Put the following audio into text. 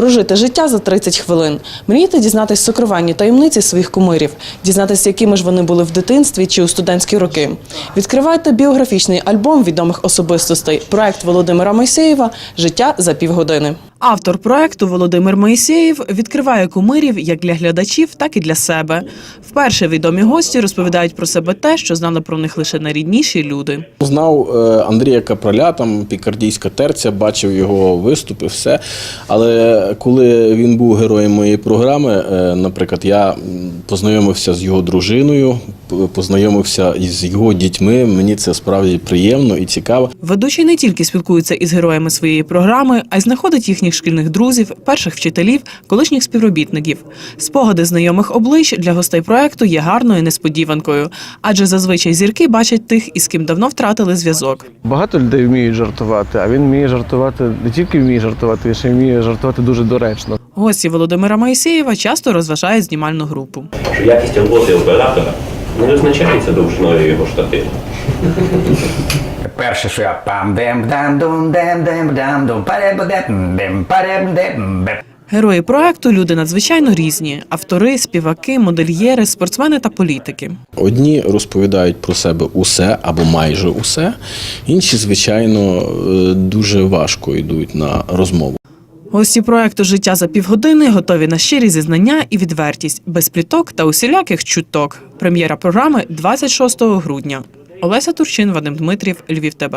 Прожити життя за 30 хвилин. Мрієте дізнатись сокровенні таємниці своїх кумирів, дізнатись, якими ж вони були в дитинстві чи у студентські роки. Відкривайте біографічний альбом відомих особистостей. Проект Володимира Мойсеєва Життя за півгодини. Автор проекту Володимир Моїсеєв відкриває кумирів як для глядачів, так і для себе. Вперше відомі гості розповідають про себе те, що знали про них лише найрідніші люди. Знав е, Андрія Капроля, там пікардійська терця, бачив його виступи, все. Але коли він був героєм моєї програми, е, наприклад, я познайомився з його дружиною, познайомився із його дітьми. Мені це справді приємно і цікаво. Ведучий не тільки спілкується із героями своєї програми, а й знаходить їхніх шкільних друзів, перших вчителів, колишніх співробітників. Спогади знайомих облич для гостей проекту є гарною несподіванкою, адже зазвичай зірки бачать тих, із ким давно втратили зв'язок. Багато людей вміють жартувати, а він вміє жартувати не тільки вміє жартувати, він ще й вміє жартувати дуже доречно. Гості Володимира Моїсеєва часто розважають знімальну групу. якість роботи оператора не визначається довжиною його штативу. Перше, що я пам дем дам дум дем дем дам дум парем дем дем парем дем. Герої проекту люди надзвичайно різні: автори, співаки, модельєри, спортсмени та політики. Одні розповідають про себе усе або майже усе, інші, звичайно, е, дуже важко йдуть на розмову. Гості проекту Життя за півгодини готові на щирі зізнання і відвертість, без пліток та усіляких чуток. Прем'єра програми 26 грудня. Олеся Турчин, Вадим Дмитрів, Львів ТБ.